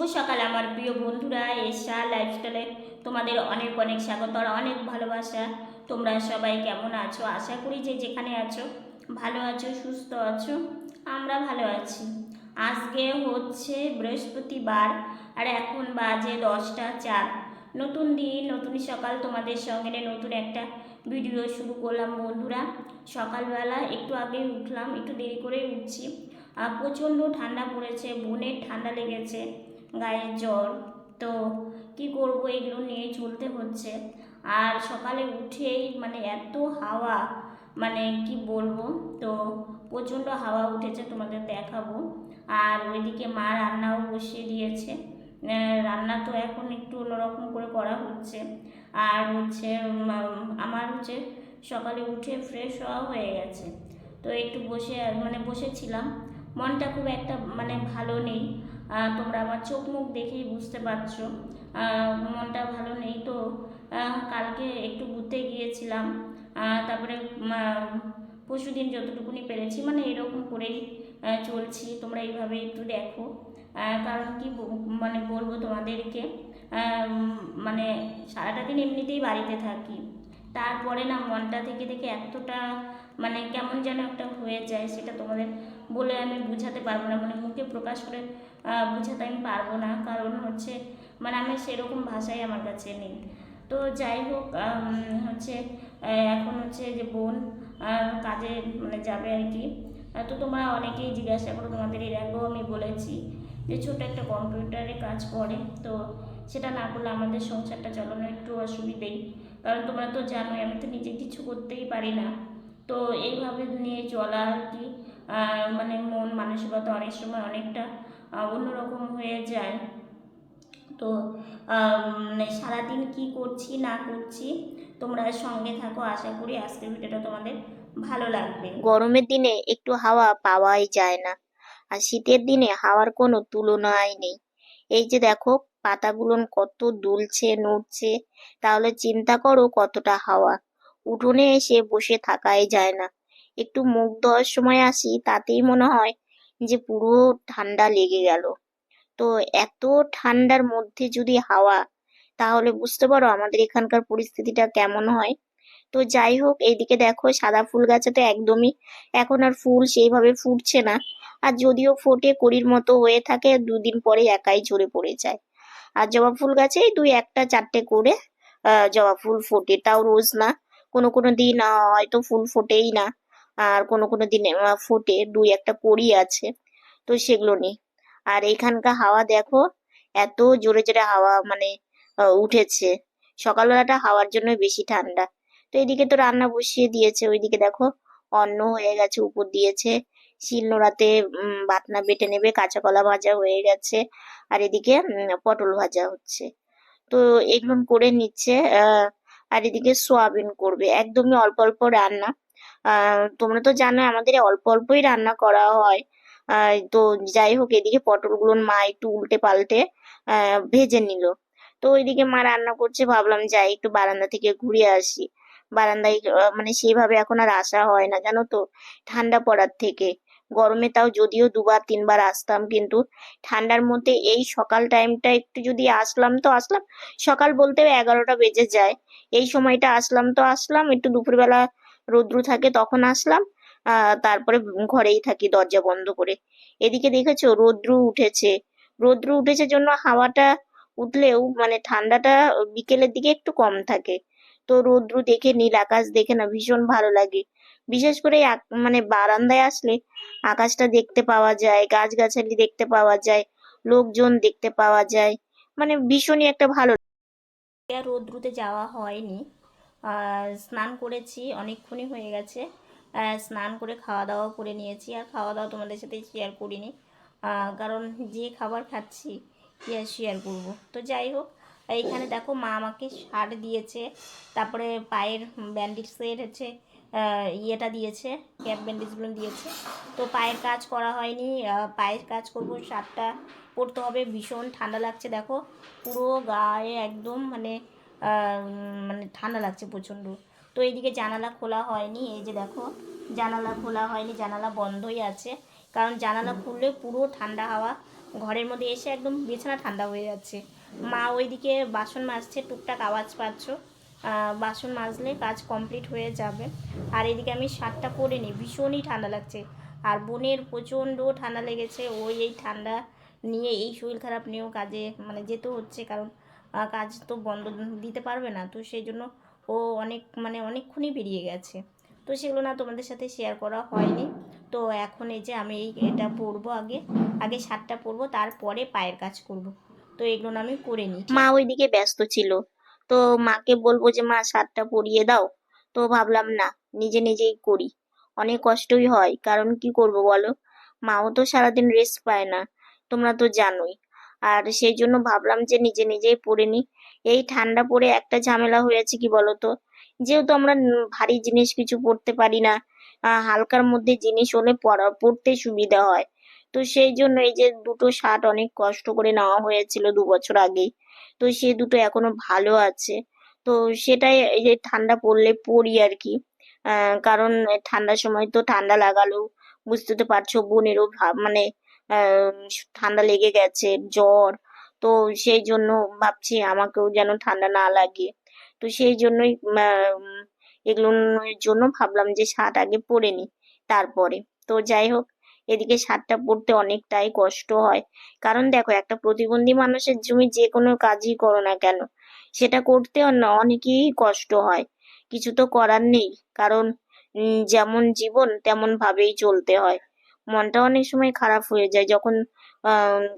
শুভ সকাল আমার প্রিয় বন্ধুরা, এশা লাইফস্টাইলে তোমাদের অনেক অনেক স্বাগত আর অনেক ভালোবাসা। তোমরা সবাই কেমন আছো? আশা করি যে যেখানে আছো, ভালো আছো, সুস্থ আছো, আমরা ভালো আছি। আজকে হচ্ছে বৃহস্পতিবার আর এখন বাজে দশটা চার। নতুন দিন, নতুন সকাল তোমাদের সঙ্গে নতুন একটা ভিডিও শুরু করলাম বন্ধুরা। সকালবেলা একটু আগে উঠলাম, একটু দেরি করে উঠছি। প্রচণ্ড ঠান্ডা পড়েছে, বোনের ঠান্ডা লেগেছে। গায়ে জ্বর তো কি করব? এগুলো নিয়ে চলতে হচ্ছে। আর সকালে উঠেই মানে এত হাওয়া মানে কি বলব? তো প্রচণ্ড হাওয়া উঠেছে তোমাদের দেখাবো। আর ওইদিকে মা রান্নাও বসিয়ে দিয়েছে। রান্না তো এখন একটু অন্যরকম করে করা হচ্ছে। আর হচ্ছে আমার হচ্ছে সকালে উঠে ফ্রেশ হওয়া হয়ে গেছে। তো একটু বসে মানে বসেছিলাম। মনটা খুব একটা মানে ভালো নেই। তোমরা আমার চোখ মুখ দেখেই বুঝতে পারছ। মনটা ভালো নেই তো। কালকে একটু ঘুরতে গিয়েছিলাম। তারপরে পরশু দিন যতটুকুনি পেরেছি মানে এরকম করেই চলছি। তোমরা এইভাবে একটু দেখো। কারণ কি মানে বলব তোমাদেরকে মানে সারাটা দিন এমনিতেই বাড়িতে থাকি। তারপরে না মনটা থেকে থেকে এতটা মানে কেমন যেন একটা হয়ে যায়, সেটা তোমাদের বলে আমি বুঝাতে পারব না মানে মুখে প্রকাশ করে বুঝাতে আমি পারব না। কারণ হচ্ছে মানে আমি সেরকম ভাষাই আমার কাছে নেই। তো যাই হোক হচ্ছে এখন হচ্ছে যে বোন কাজে মানে যাবে আর কি। তো তোমরা অনেকেই জিজ্ঞাসা করো তোমাদের, এর আগেও আমি বলেছি যে ছোটো একটা কম্পিউটারে কাজ করে। তো সেটা না করলে আমাদের সংসারটা চালানো একটু অসুবিধেই। কারণ তোমরা তো জানোই, আমি তো নিজে কিছু করতেই পারি না। তো এইভাবে নিয়ে চলা আর কি। মানে মন মানসিকতা অনেক সময় অনেকটা অন্যরকম হয়ে যায়। তো মানে সারাদিন কি করছি, না করছি, তোমরা সঙ্গে থাকো, আশা করি আজকের ভিডিওটা তোমাদের ভালো লাগবে। গরমের দিনে একটু হাওয়া পাওয়াই যায় না, আর শীতের দিনে হাওয়ার কোনো তুলনাই নেই। এই যে দেখো, পাতাগুলো কত দুলছে, নড়ছে, তাহলে চিন্তা করো কতটা হাওয়া। উঠোনে এসে বসে থাকাই যায় না। একটু মুখ ধোয়ার সময় আসি তাতেই মনে হয় যে পুরো ঠান্ডা লেগে গেল। তো এত ঠান্ডার মধ্যে যদি হাওয়া তাহলে বুঝতে পারো আমাদের এখানকার পরিস্থিতিটা কেমন হয়। তো যাই হোক এইদিকে দেখো সাদা ফুল গাছে তো একদমই এখন আর ফুল সেইভাবে ফুটছে না। আর যদিও ফোটে কড়ির মতো হয়ে থাকে দুদিন পরে একাই ঝরে পড়ে যায়। আর জবা ফুল গাছে দুই একটা চারটে করে আহ, জবা ফুল ফোটে। তাও রোজ না কোনো কোনো দিন হয়তো ফুল ফোটেই না। আর কোনো কোনো দিন ফোটে দুই একটা কড়ি আছে, তো সেগুলো নেই। আর এখানকার হাওয়া দেখো, এত জোরে জোরে হাওয়া মানে উঠেছে। সকালবেলাটা হাওয়ার জন্য বেশি ঠান্ডা। তো এদিকে তো রান্না বসিয়ে দিয়েছে, ওইদিকে দেখো অন্ন হয়ে গেছে, উপর দিয়েছে। শিল নোড়াতে বাটনা বেটে নেবে, কাঁচা কলা ভাজা হয়ে গেছে, আর এদিকে পটল ভাজা হচ্ছে। তো এগুলো করে নিচ্ছে আর এদিকে সোয়াবিন করবে, একদমই অল্প অল্প রান্না। তোমরা তো জানো আমাদের অল্প অল্পই রান্না করা হয়। তো যাই হোক, এদিকে পটলগুলো মা একটু উল্টে পাল্টে ভেজে নিল। তো ওইদিকে মা রান্না করছে, ভাবলাম যাই, একটু বারান্দা থেকে ঘুরে আসি। বারান্দায় মানে সেইভাবে এখন আর আসা হয় না, জানো তো? ঠান্ডা পড়ার থেকে। গরমে তাও যদিও দুবার, তিনবার আসতাম, কিন্তু ঠান্ডার মধ্যে এই সকাল টাইমটা একটু যদি আসলাম তো আসলাম। সকাল বলতে এগারোটা বেজে যায়। এই সময়টা আসলাম তো আসলাম, একটু দুপুরবেলা রৌদ্র থাকে তখন আসলাম। তারপরে ঘরেই থাকি দরজা বন্ধ করে। এদিকে দেখেছ রৌদ্র উঠেছে। রৌদ্র উঠেছে জন্য হাওয়াটা উঠলেও মানে ঠান্ডাটা বিকেলের দিকে একটু কম থাকে। তো রৌদ্র দেখে নীল আকাশ দেখে না ভীষণ ভালো লাগে। বিশেষ করে মানে বারান্দায় আসলে আকাশটা দেখতে পাওয়া যায়, গাছগাছালি দেখতে পাওয়া যায়, লোকজন দেখতে পাওয়া যায়। মানে ভীষণই একটা ভালো রোদ্রুতে যাওয়া হয়নি। স্নান করেছি, অনেকক্ষণই হয়ে গেছে। স্নান করে খাওয়া দাওয়া করে নিয়েছি। আর খাওয়া দাওয়া তোমাদের সাথে শেয়ার করিনি। কারণ যে খাবার খাচ্ছি, কি আর শেয়ার করব? তো যাই হোক এইখানে দেখো মা আমাকে শার্ট দিয়েছে। তারপরে পায়ের ব্যান্ডেজের হচ্ছে ইয়েটা দিয়েছে ক্যাপ ব্যান্ডেজগুলো দিয়েছে। তো পায়ের কাজ করা হয়নি। পায়ের কাজ করব শার্টটা পরতে হবে। ভীষণ ঠান্ডা লাগছে, দেখো। পুরো গায়ে একদম মানে মানে ঠান্ডা লাগছে প্রচণ্ড। তো এইদিকে জানালা খোলা হয়নি এই যে দেখো জানালা খোলা হয়নি জানালা বন্ধই আছে। কারণ জানালা খুললে পুরো ঠান্ডা হাওয়া ঘরের মধ্যে এসে একদম বিছানা ঠান্ডা হয়ে যাচ্ছে। মা ওইদিকে বাসন মাজছে টুকটাক আওয়াজ পাচ্ছ। বাসন মাজলে কাজ কমপ্লিট হয়ে যাবে। আর এদিকে আমি শার্টটা পরে নিই ভীষণই ঠান্ডা লাগছে। আর বোনের প্রচণ্ড ঠান্ডা লেগেছে ওই এই ঠান্ডা নিয়ে এই শরীর খারাপ নিয়েও কাজে মানে যেতে হচ্ছে। কারণ কাজ তো বন্ধ দিতে পারবে না। তো সেই জন্য ও অনেক মানে অনেকক্ষণই বেরিয়ে গেছে। তো সেগুলো না তোমাদের সাথে শেয়ার করা হয়নি। তো এখন এই যে আমি এই এটা পরবো আগে আগে শার্টটা পরবো তারপরে পায়ের কাজ করব। তো এগুলো না আমি করে নিই মা ওইদিকে ব্যস্ত ছিল। তো মাকে বলব যে মা শার্টটা পরিয়ে দাও। তো ভাবলাম না নিজে নিজেই করি। অনেক কষ্টই হয় কারণ কি করব বলো? মাও তো সারাদিন রেস্ট পায় না। তোমরা তো জানোই। আর সেই জন্য ভাবলাম যে নিজে নিজেই পরে নি এই ঠান্ডা পরে একটা ঝামেলা হয়েছে কি বলতো? যেহেতু আমরা ভারী জিনিস কিছু পরতে পারি না হালকার মধ্যে জিনিস হলে পরা, পরতে সুবিধা হয়। তো সেই জন্য এই যে দুটো শার্ট অনেক কষ্ট করে নেওয়া হয়েছিল দু বছর আগেই। তো সে দুটো এখনও ভালো আছে। তো সেটাই এই যে ঠান্ডা পড়লে পরি আর কি। কারণ ঠান্ডার সময় তো ঠান্ডা লাগালো বুঝতে তো পারছ বোনেরও মানে ঠান্ডা লেগে গেছে, জ্বর। তো সেই জন্য ভাবছি আমাকেও যেন ঠান্ডা না লাগে। তো সেই জন্যই এগুলোর জন্য ভাবলাম যে শার্ট আগে পরে নি তারপরে। তো যাই হোক, এদিকে শার্টটা পরতে অনেকটাই কষ্ট হয়। কারণ দেখো, একটা প্রতিবন্ধী মানুষের তুমি যে কোনো কাজই করো না কেন, সেটা করতে অন- অনেকই কষ্ট হয়। কিছু তো করার নেই। কারণ যেমন জীবন তেমন ভাবেই চলতে হয়। মনটা অনেক সময় খারাপ হয়ে যায়। যখন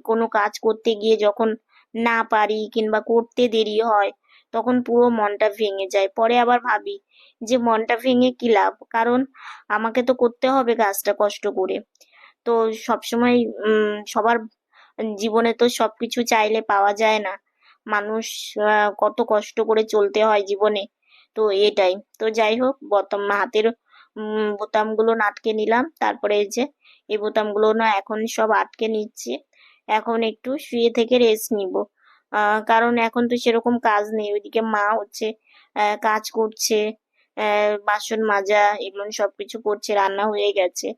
কোনো কাজ করতে গিয়ে যখন না পারি কিংবা করতে দেরি হয়, তখন পুরো মনটা ভেঙে যায়। পরে আবার ভাবি যে মনটা ভেঙে কি লাভ? কারণ আমাকে তো করতে হবে কাজটা কষ্ট করে। তো সবসময় সবার জীবনে তো সবকিছু চাইলে পাওয়া যায় না। মানুষ কত কষ্ট করে চলতে হয় জীবনে। তো এটাই। তো যাই হোক বোতাম হাতের বোতামগুলো আটকে নিলাম। তারপরে এই যে, এই বোতামগুলো না এখন সব আটকে নিচ্ছে। এখন একটু শুয়ে থেকে রেস্ট নিব। কারণ এখন তো সেরকম কাজ নেই। ওইদিকে মা হচ্ছে কাজ করছে বাসন মাজা, এগুলো সবকিছু করছে, রান্না হয়ে গেছে।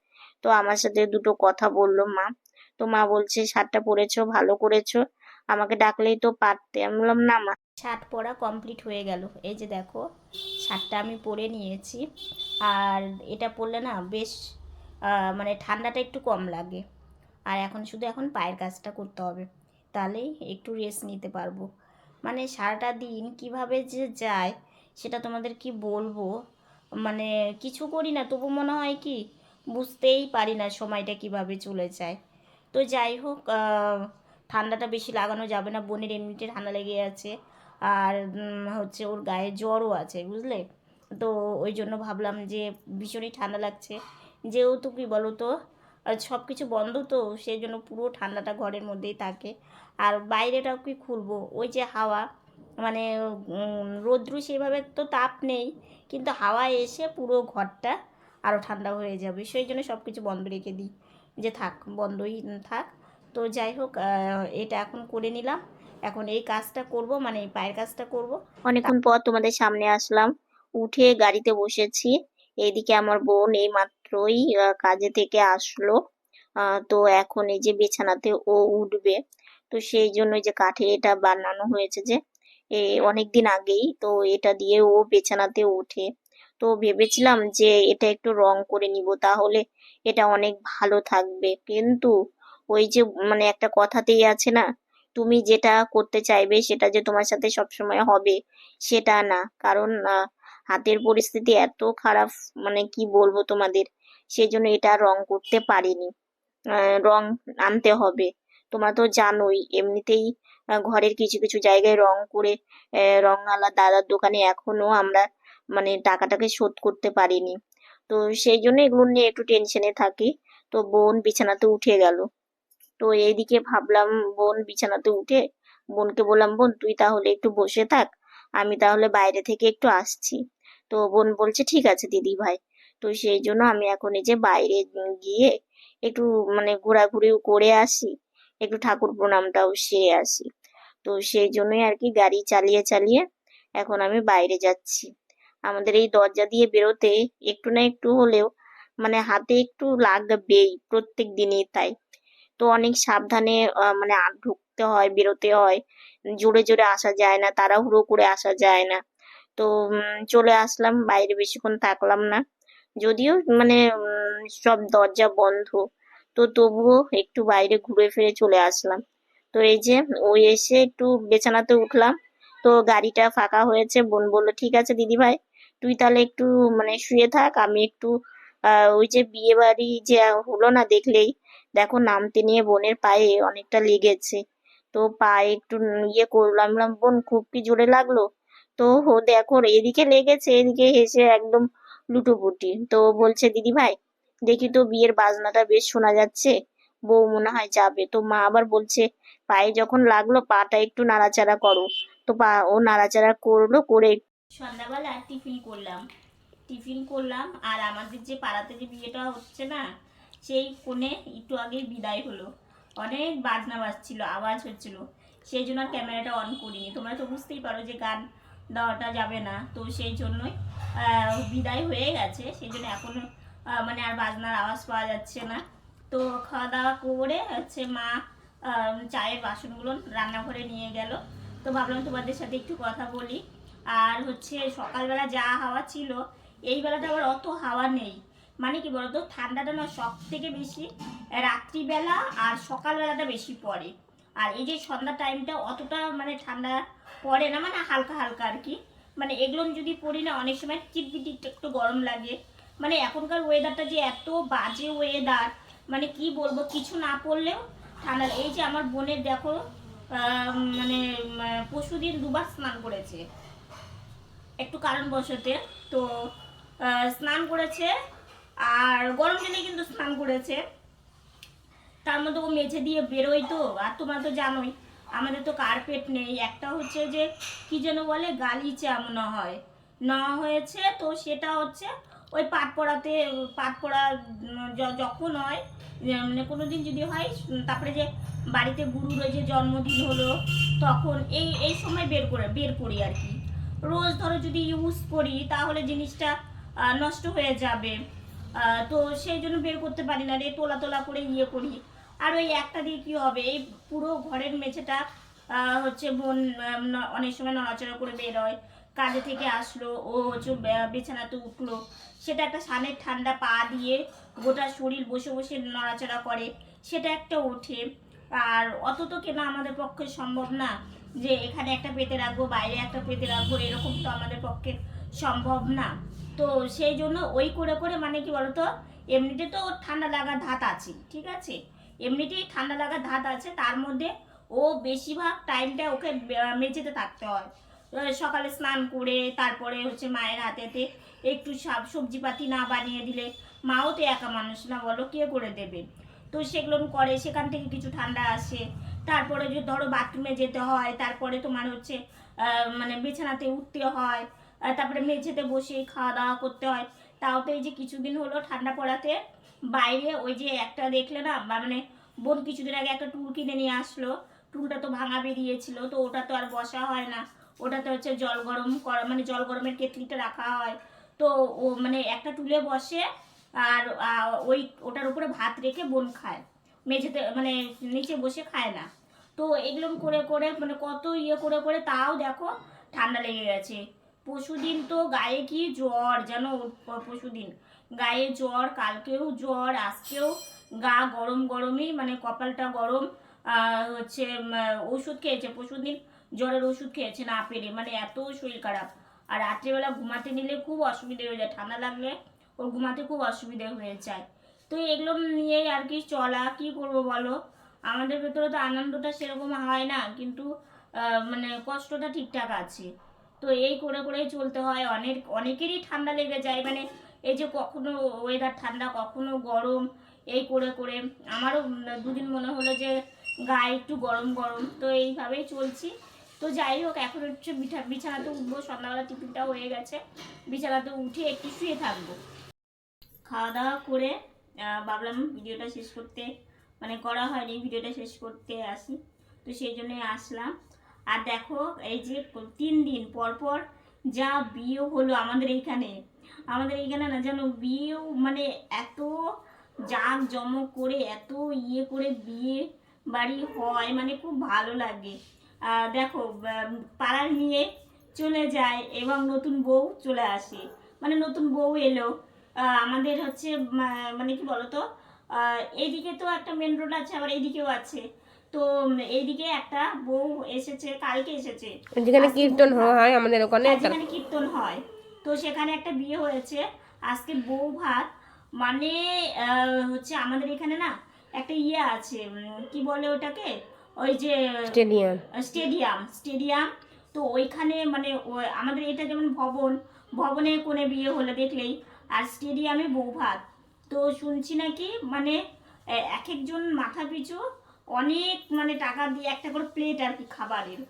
তো আমার সাথে দুটো কথা বলল মা। তো মা বলছে, শার্টটা পরেছো, ভালো করেছ। আমাকে ডাকলেই তো পারতে। আমি বললাম, না মা। শার্ট পরা কমপ্লিট হয়ে গেল। এই যে দেখো, শার্টটা আমি পরে নিয়েছি। আর এটা পরলে না বেশ মানে ঠান্ডাটা একটু কম লাগে। আর এখন শুধু এখন পায়ের কাজটা করতে হবে। তাহলেই একটু রেস্ট নিতে পারব। মানে সারাটা দিন কীভাবে যে যায়, সেটা তোমাদের কি বলব? মানে কিছু করি না, তবু মনে হয় কি, বুঝতেই পারি না সময়টা কীভাবে চলে যায়। তো যাই হোক ঠান্ডাটা বেশি লাগানো যাবে না। বোনের এমনিতে ঠান্ডা লেগে আছে। আর হচ্ছে ওর গায়ে জ্বরও আছে, বুঝলে? তো ওই জন্য ভাবলাম যে ভীষণই ঠান্ডা লাগছে। যেহেতু কি বলো তো সব কিছু বন্ধ তো সেই জন্য পুরো ঠান্ডাটা ঘরের মধ্যেই থাকে। আর বাইরেটাও কি খুলবো? ওই যে হাওয়া মানে রৌদ্র সেভাবে তো তাপ নেই কিন্তু হাওয়া এসে পুরো ঘরটা আরও ঠান্ডা হয়ে যাবে। সেই জন্য সব কিছু বন্ধ রেখে দিই। যে থাক বন্ধই থাক। তো যাই হোক এটা এখন করে নিলাম। এখন এই কাজটা করব মানে এই পায়ের কাজটা করব। অনেকক্ষণ পর তোমাদের সামনে আসলাম। উঠে গাড়িতে বসেছি। এইদিকে আমার বোন এই মাত্রই কাজে থেকে আসলো। তো এখন এই যে বিছানাতে ও উঠবে। তো সেই জন্য যে কাঠের এটা বানানো হয়েছে যে, এ অনেকদিন আগেই তো এটা দিয়ে ও বিছানাতে ওঠে। তো ভেবেছিলাম যে এটা একটু রং করে নিব, তাহলে এটা অনেক ভালো থাকবে। কিন্তু ওই যে মানে একটা কথাতেই আছে না, তুমি যেটা করতে চাইবে সেটা যে তোমার সাথে সবসময় হবে, সেটা না। কারণ হাতের পরিস্থিতি এত খারাপ মানে কি বলব তোমাদের? সেই জন্য এটা রং করতে পারিনি। রং আনতে হবে। তোমরা তো জানোই এমনিতেই ঘরের কিছু কিছু জায়গায় রং করে আহ, রংওয়ালা দাদার দোকানে এখনও আমরা মানে টাকাটাকে শোধ করতে পারিনি। তো সেই জন্য এগুলো নিয়ে একটু টেনশনে থাকি। তো বোন বিছানাতে উঠে গেল। তো এইদিকে ভাবলাম বোন বিছানাতে উঠে বোনকে বললাম বোন তুই তাহলে একটু বসে থাক। আমি তাহলে বাইরে থেকে একটু আসছি। তো বোন বলছে, ঠিক আছে দিদি ভাই। তো সেই জন্য আমি এখন এই যে বাইরে গিয়ে একটু মানে ঘোরাঘুরিও করে আসি, একটু ঠাকুর প্রণামটাও সেরে আসি। তো সেই জন্যই আর কি গাড়ি চালিয়ে চালিয়ে এখন আমি বাইরে যাচ্ছি। আমাদের এই দরজা দিয়ে বেরোতে একটু না একটু হলেও মানে হাতে একটু লাগবেই প্রত্যেক দিনই তাই। তো অনেক সাবধানে মানে ঢুকতে হয়, বেরোতে হয়। জোরে জোরে আসা যায় না, তাড়াহুড়ো করে আসা যায় না। তো চলে আসলাম, বাইরে বেশিক্ষণ থাকলাম না। যদিও মানে সব দরজা বন্ধ। তো তবুও একটু বাইরে ঘুরে ফিরে চলে আসলাম। তো এই যে, ওই এসে একটু বিছানাতে উঠলাম। তো গাড়িটা ফাঁকা হয়েছে, বোন বলল, ঠিক আছে দিদি ভাই তুই তাহলে একটু মানে শুয়ে থাক, আমি একটু ওই যে বিয়ে বাড়ি যে হলো না দেখলেই, দেখো নামতে নিয়ে বোনের পায়ে অনেকটা লেগেছে। তো পায়ে একটু ইয়ে করলাম বোন, খুব কি জোরে লাগল? তো ও দেখো, এদিকে লেগেছে, এদিকে হেসে একদম লুটোপুটি। তো বলছে, দিদি ভাই, দেখি তো বিয়ের বাজনাটা বেশ শোনা যাচ্ছে। বউ মনে হয় যাবে। তো মা আবার বলছে, পায়ে যখন লাগল, পাটা একটু নাড়াচাড়া করো। তো পা, ও নাড়াচাড়া করল, করে সন্ধ্যাবেলা টিফিন করলাম। টিফিন করলাম, আর আমাদের যে পাড়াতে যে বিয়েটা হচ্ছে না, সেই কোণে একটু আগে বিদায় হলো। অনেক বাজনা বাজছিল, আওয়াজ হচ্ছিল। সেই জন্য আর ক্যামেরাটা অন করিনি। তোমরা তো বুঝতেই পারো যে গান দেওয়াটা যাবে না। তো সেই জন্যই বিদায় হয়ে গেছে। সেই জন্য এখনও মানে আর বাজনার আওয়াজ পাওয়া যাচ্ছে না। তো খাওয়া দাওয়া করে হচ্ছে মা চায়ের বাসনগুলো রান্নাঘরে নিয়ে গেল। তো ভাবলাম তোমাদের সাথে একটু কথা বলি। আর হচ্ছে সকালবেলা যা হাওয়া ছিল এই বেলাটা আবার অত হাওয়া নেই। মানে কি বলতো? ঠান্ডাটা না সব থেকে বেশি রাত্রিবেলা আর সকালবেলাটা বেশি পড়ে। আর এই যে সন্ধ্যা টাইমটা অতটা মানে ঠান্ডা পড়ে না মানে হালকা হালকা আর কি। মানে এগুলো যদি পড়ি না, অনেক সময় চিটপিটি একটু গরম লাগে। মানে এখনকার ওয়েদারটা যে এত বাজে ওয়েদার মানে কি বলব? কিছু না পড়লেও ঠান্ডা এই যে আমার বোনের দেখো মানে পরশু দিন দুবার স্নান করেছে। একটু কারণবশতে তো স্নান করেছে আর গরম দিনে কিন্তু স্নান করেছে। তার মধ্যে ও মেঝে দিয়ে বেরোয় তো, আর তোমরা তো জানোই, আমাদের তো কার্পেট নেই। একটা হচ্ছে যে, কি যেন বলে, গালিচা মনে হয়। নেওয়া হয়েছে তো সেটা হচ্ছে, ওই পাট পড়াতে, পাট পড়া যখন হয় মানে কোনো দিন যদি হয়, তারপরে যে বাড়িতে গুরুর যে জন্মদিন হলো, তখন এই এই সময় বের করে, বের করি আর কি। রোজ ধরো যদি ইউজ করি, তাহলে জিনিসটা নষ্ট হয়ে যাবে। তো সেই জন্য বের করতে পারি না রে, তোলা তোলা করে ইয়ে করি। আর ওই একটা দিয়ে কি হবে, এই পুরো ঘরের মেঝেটা হচ্ছে বোন অনেক সময় নড়াচড়া করে বের হয়। কাজে থেকে আসলো, ও হচ্ছে বিছানাতে উঠল। সেটা একটা সানের ঠান্ডা পা দিয়ে গোটা শরীর বসে বসে নড়াচড়া করে, সেটা একটা ওঠে। আর অত তো কেনা আমাদের পক্ষে সম্ভব না। যে এখানে একটা পেতে রাখব, বাইরে একটা পেতে রাখব, এরকম তো আমাদের পক্ষে সম্ভব না। তো সেই জন্য ওই করে করে মানে কি বলতো, এমনিতে তো ওর ঠান্ডা লাগার ধাত আছে, ঠিক আছে? এমনিতেই ঠান্ডা লাগার ধাত আছে, তার মধ্যে ও বেশিরভাগ টাইমটা ওকে মেঝেতে থাকতে হয়। সকালে স্নান করে, তারপরে হচ্ছে মায়ের হাতেতে একটু শাক- সবজিপাতি না বানিয়ে দিলে, মাও তো একা মানুষ না, বলো কে করে দেবে? তো সেগুলো করে, সেখান থেকে কিছু ঠান্ডা আসে তারপরে যে ধরো বাথরুমে যেতে হয়, তারপরে তোমার হচ্ছে মানে বিছানাতে উঠতে হয় তারপরে মেঝেতে বসে খাওয়া দাওয়া করতে হয়। তাও তো এই যে কিছুদিন হলো ঠান্ডা পড়াতে, বাইরে ওই যে একটা দেখলে না মানে বোন কিছুদিন আগে একটা টুল কিনে নিয়ে আসলো, টুলটা তো ভাঙা বেরিয়েছিল, তো ওটা তো আর বসা হয় না। ওটাতে হচ্ছে জল গরম করা মানে জল গরমের কেটলিটা রাখা হয়। তো ও মানে একটা টুলে বসে আর ওই ওটার উপরে ভাত রেখে বোন খায়। মেঝেতে মানে নিচে বসে খায় না। তো এগুলো করে করে মানে কত ইয়ে করে করে তাও দেখো ঠান্ডা লেগে গেছে। পশুদিন তো গায়ে কি জ্বর যেন পশুদিন গায়ে জ্বর, কালকেও জ্বর, আজকেও গা গরম গরমই মানে কপালটা গরম। হচ্ছে ওষুধ খেয়েছে পশুদিন জ্বরের ওষুধ খেয়েছে না পেরে মানে এত শরীর খারাপ। আর রাত্রিবেলা ঘুমাতে নিলে খুব অসুবিধে হয়ে যায়, ঠান্ডা লাগলে ওর ঘুমাতে খুব অসুবিধে হয়ে যায়। তো এগুলো নিয়েই আর কি চলা, কি করব বলো? আমাদের ভেতরে তো আনন্দটা সেরকম হয় না, কিন্তু মানে কষ্টটা ঠিকঠাক আছে। তো এই করে করেই চলতে হয়। অনেক, অনেকেরই ঠান্ডা লেগে যায়। মানে এই যে কখনো ওয়েদার ঠান্ডা, কখনো গরম, এই করে করে। আমারও দুদিন মনে হলো যে গায়ে একটু গরম গরম। তো এইভাবেই চলছি। তো যাই হোক, এখন হচ্ছে বিছা বিছানাতে উঠবো। সন্ধ্যাবেলা টিফিনটা হয়ে গেছে। বিছানাতে উঠে একটু শুয়ে থাকব। খাওয়া দাওয়া করে ভাবলাম ভিডিওটা শেষ করতে মানে করা হয়নি, ভিডিওটা শেষ করতে আসি। তো সেই জন্যই আসলাম। আর দেখো, এই যে তিন দিন পর পর যা বিয়ে হলো আমাদের এইখানে। আমাদের এইখানে না যেন বিয়েও মানে এত জাঁক জমক করে, এত ইয়ে করে বিয়ে বাড়ি হয় মানে খুব ভালো লাগে। দেখো পাড়ার মেয়ে চলে যায় এবং নতুন বউ চলে আসে। মানে নতুন বউ এলো। আমাদের হচ্ছে মানে কি বলতো এইদিকে তো একটা মেন রোড আছে আবার এইদিকেও আছে। তো এইদিকে একটা বউ এসেছে কালকে এসেছে। যেখানে কীর্তন হয় আমাদের ওখানে হ্যাঁ, যেখানে কীর্তন হয়। তো সেখানে একটা বিয়ে হয়েছে। আজকে বউ ভাত মানে হচ্ছে আমাদের এখানে না একটা ইয়ে আছে কি বলে ওটাকে? ওই যে স্টেডিয়াম। Stadium stadium. তো ওইখানে মানে আমাদের এটা যেমন ভবন ভবনে কোণে বিয়ে হলে দেখলেই। আর স্টেডিয়ামে বউ ভাত। তো শুনছি নাকি মানে এক একজন মাথা পিছু অনেক মানে টাকা দিয়ে একটা করে প্লেট আর কি খাবারের।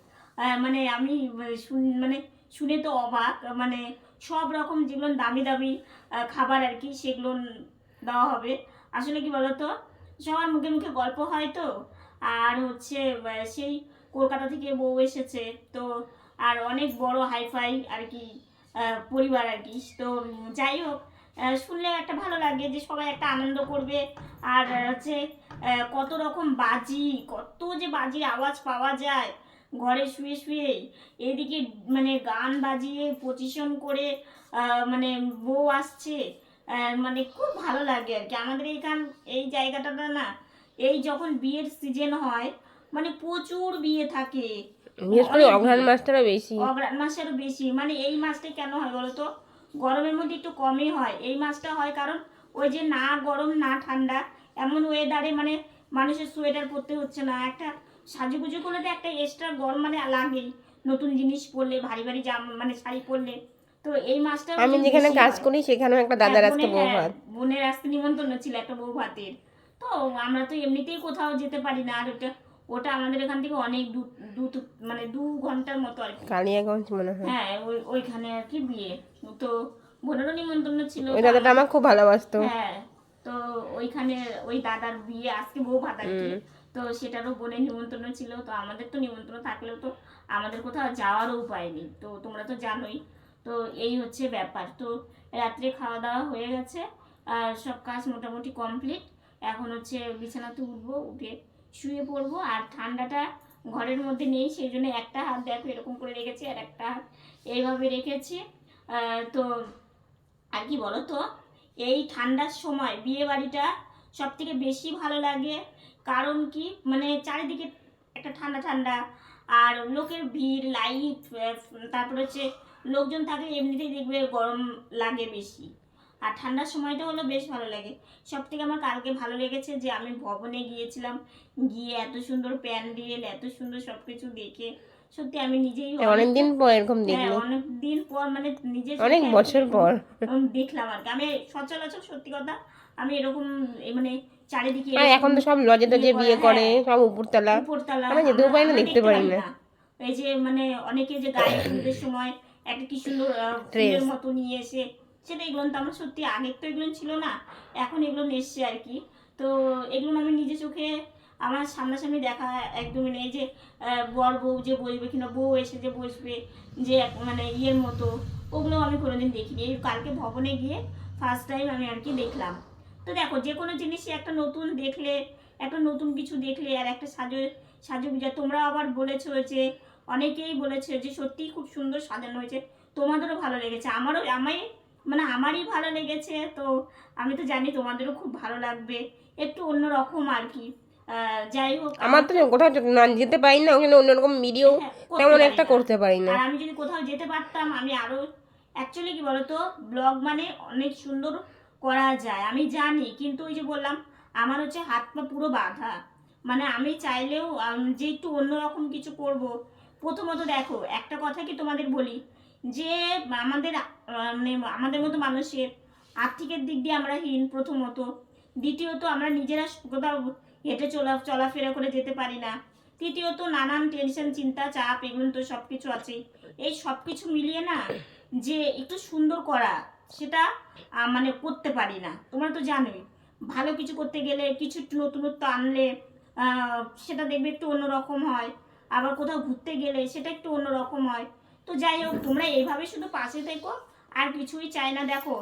মানে আমি শুন- মানে শুনে তো অবাক মানে সব রকম যেগুলো দামি দামি খাবার আর কি সেগুলো দেওয়া হবে। আসলে কি বলতো, সবার মুখে মুখে গল্প হয় তো। আর হচ্ছে সেই কলকাতা থেকে বউ এসেছে। তো আর অনেক বড় হাইফাই আর কি পরিবার আর কি। তো যাই হোক শুনলে একটা ভালো লাগে যে সবাই একটা আনন্দ করবে। আর হচ্ছে কত রকম বাজি, কত যে বাজির আওয়াজ পাওয়া যায় ঘরে শুয়ে শুয়ে। এদিকে মানে গান বাজিয়ে পজিশন করে মানে বউ আসছে। মানে খুব ভালো লাগে আর কি। আমাদের এইখান, এই জায়গাটাতে না, এই যখন বিয়ের সিজন হয় মানে প্রচুর বিয়ে থাকে। বিশেষ করে অঘ্রাণ বিয়ে। মাসটারও বেশি। অগ্রাণ মাসেরও বেশি। মানে এই মাসটা কেন হয় বলতো গরমের মধ্যে একটু কমই হয়। এই মাসটা হয় কারণ ওই যে না গরম না ঠান্ডা এমন ওয়েদারে মানে মানুষের সোয়েটার পরতে হচ্ছে না। একটা সাজুগুজু করলে তো একটা এক্সট্রা গরম মানে লাগেই। নতুন জিনিস পরলে ভারী ভারী জামা মানে শাড়ি পরলে। তো এই মাসটা আমি যেখানে কাজ করি সেখানেও একটা দাদার হ্যাঁ, আজকে বোনের- বউ হ্যাঁ, ভাত। বোনের আজকে নিমন্ত্রণ ছিল একটা বউ ভাতের। তো আমরা তো এমনিতেই কোথাও যেতে পারি না। আর ওটা ওটা আমাদের এখান থেকে অনেক দু দু মানে দু ঘণ্টার মতো আর কি। কালিয়াগঞ্জ মনে হয়। হ্যাঁ ওই ওইখানে আর কি বিয়ে। তো বোনেরও নিমন্ত্রণ ছিল ওই দাদাটা আমার খুব ভালোবাসতো। হ্যাঁ তো ওইখানে ওই দাদার বিয়ে আজকে বউ ভাত আর কি তো সেটারও বোনের নিমন্ত্রণ ছিল। তো আমাদের তো নিমন্ত্রণ থাকলেও তো আমাদের কোথাও যাওয়ারও উপায় নেই। তো তোমরা তো জানোই। তো এই হচ্ছে ব্যাপার। তো রাত্রে খাওয়া দাওয়া হয়ে গেছে। আর সব কাজ মোটামুটি কমপ্লিট। এখন হচ্ছে বিছানাতে উঠবো উঠে শুয়ে পড়ব আর ঠান্ডাটা ঘরের মধ্যে নেই, সেই জন্য একটা হাত দেখো, এরকম করে রেখেছি আর একটা হাত এইভাবে রেখেছি। তো আর কি বলো তো এই ঠান্ডার সময় বিয়ে বাড়িটা সব থেকে বেশি ভালো লাগে। কারণ কি? মানে চারিদিকে একটা ঠান্ডা ঠান্ডা আর লোকের ভিড় লাইট তারপরে হচ্ছে লোকজন থাকলে এমনিতেই দেখবে গরম লাগে বেশি। আর ঠান্ডার সময়টা হলো বেশ ভালো লাগে। সব থেকে আমার কালকে ভালো লেগেছে যে আমি ভবনে গিয়েছিলাম গিয়ে এত সুন্দর প্যান্ডেল এত সুন্দর সব কিছু দেখে। সত্যি আমি নিজেই অনেকদিন পর এরকম হ্যাঁ অনেক দিন পর মানে নিজের অনেক বছর পর। দেখলাম আর কি। আমি সচরাচর সত্যি কথা আমি এরকম মানে চারিদিকে আর এখন তো সব লজে টজে বিয়ে করে হ্যাঁ, সব উপরতলা। উপরতলা আমরা যেতেও পারি না, দেখতে পারি না। এই যে মানে অনেকে যে গায়ে হলুদের সময় একটা কি সুন্দর মতো নিয়ে এসে সেটা এগুলো তো আমার সত্যি আগের তো এগুলো ছিল না, এখন এগুলো এসছে আর কি। তো এগুলো আমি নিজে চোখে আমার সামনাসামনি দেখা একদমই নেই যে বর বউ যে বসবে কিনা, বউ এসে যে বসবে যে মানে ইয়ের মতো, ওগুলো আমি কোনোদিন দেখিনি। এই কালকে ভবনে গিয়ে ফার্স্ট টাইম আমি আর কি দেখলাম। তো দেখো, যে কোনো জিনিসই একটা নতুন দেখলে, একটা নতুন কিছু দেখলে আর একটা সাজো, সাজু পূজা তোমরা আবার বলেছ যে, অনেকেই বলেছে যে সত্যিই খুব সুন্দর সাজানো হয়েছে। তোমাদেরও ভালো লেগেছে। আমারও, আমায় মানে আমারই ভালো লেগেছে তো আমি তো জানি তোমাদেরও খুব ভালো লাগবে। একটু অন্যরকম আর কি। যাই হোক আমার তো কোথাও না যেতে পারি না ওখানে অন্যরকম ভিডিও হ্যাঁ, তেমন একটা করতে পারি না। আর আমি যদি কোথাও যেতে পারতাম আমি আরও অ্যাকচুয়ালি কি বলতো ব্লগ মানে অনেক সুন্দর করা যায় আমি জানি। কিন্তু ওই যে বললাম আমার হচ্ছে হাত পা পুরো বাঁধা। মানে আমি চাইলেও যে একটু অন্যরকম কিছু করব। প্রথমত দেখো একটা কথা কি তোমাদের বলি? যে আমাদের মানে আমাদের মতো মানুষের আর্থিকের দিক দিয়ে আমরা হীন প্রথমত। দ্বিতীয়ত আমরা নিজেরা কোথাও হেঁটে চলা, চলাফেরা করে যেতে পারি না। তৃতীয়ত নানান টেনশন চিন্তা, চাপ, এগুলো তো সব কিছু আছেই। এই সব কিছু মিলিয়ে না যে একটু সুন্দর করা, সেটা মানে করতে পারি না। তোমরা তো জানোই, ভালো কিছু করতে গেলে কিছু একটু নতুনত্ব আনলে সেটা দেখবে একটু অন্যরকম হয়। আবার কোথাও ঘুরতে গেলে সেটা একটু অন্যরকম হয়। তো যাই হোক, তোমরা এইভাবে শুধু পাশে থেকো, আর কিছুই চাই না। দেখো,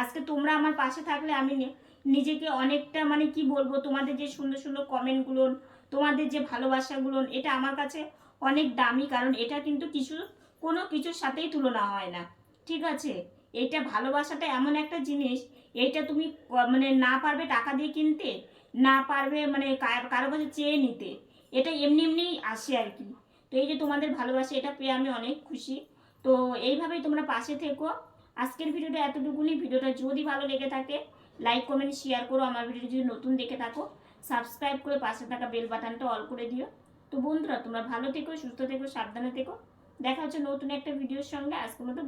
আজকে তোমরা আমার পাশে থাকলে আমি নিজেকে অনেকটা মানে কি বলব, তোমাদের যে সুন্দর সুন্দর কমেন্টগুলো তোমাদের যে ভালোবাসাগুলো এটা আমার কাছে অনেক দামি, কারণ এটা কিন্তু কিছু, কোনো কিছুর সাথেই তুলনা হয় না। ঠিক আছে? এটা ভালোবাসাটা এমন একটা জিনিস, এটা তুমি মানে না পারবে টাকা দিয়ে কিনতে, না পারবে মানে কারও কাছে চেয়ে নিতে। এটা এমনি এমনিই আসে আর কি। তো এই যে তোমাদের ভালোবাসা, এটা পেয়ে আমি অনেক খুশি। তো এইভাবেই তোমরা পাশে থেকো। আজকের ভিডিওটা এতটুকুনি। ভিডিওটা যদি ভালো লেগে থাকে লাইক কমেন্ট শেয়ার করো। আমার ভিডিও যদি নতুন দেখে থাকো সাবস্ক্রাইব করে পাশে থাকা বেল বাটনটা অল করে দিও। তো বন্ধুরা, তোমরা ভালো থেকো, সুস্থ থেকো, সাবধানে থেকো। দেখা হচ্ছে নতুন একটা ভিডিওর সঙ্গে। আজকের মতো